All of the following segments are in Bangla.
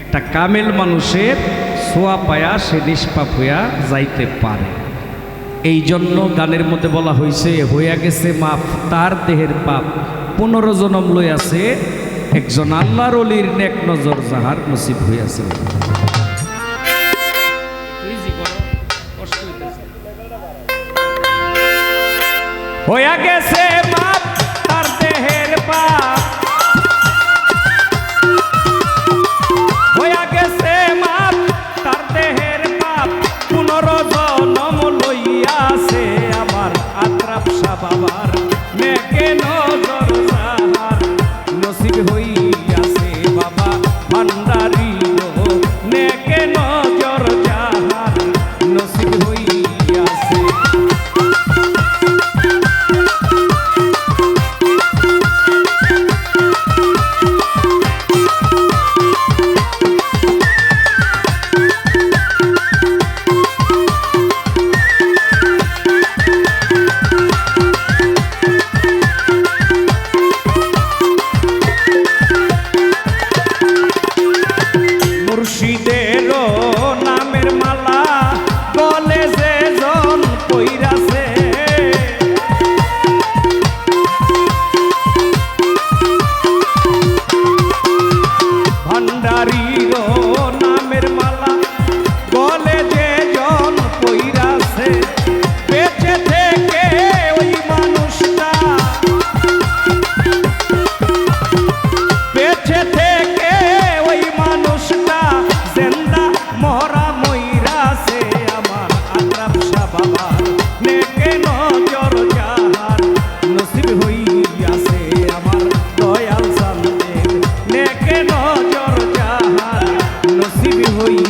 একটা কামেল মানুষের সোয়া পায়া সে নিষ্পাপ হইয়া যাইতে পারে। এই জন্য গানের মধ্যে বলা হয়েছে হইয়া গেছে মাপ, তার দেহের পাপ। পনেরো জনম লই আছে একজন আল্লাহর অলির নেক নজর যাহার নসিব হইয়াছিল হইয়া গেছে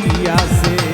দিয়াছে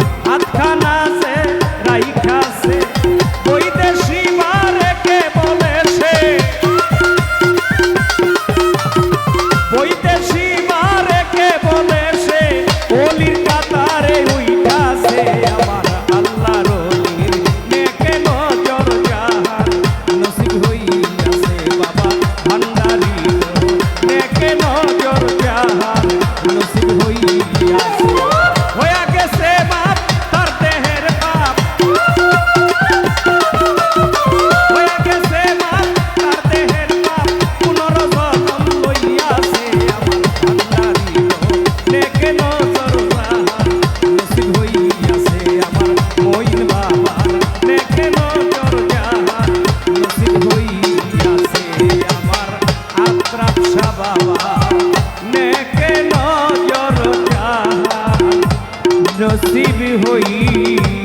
আসিয়া ਨਸੀਬ ਹੋਈ।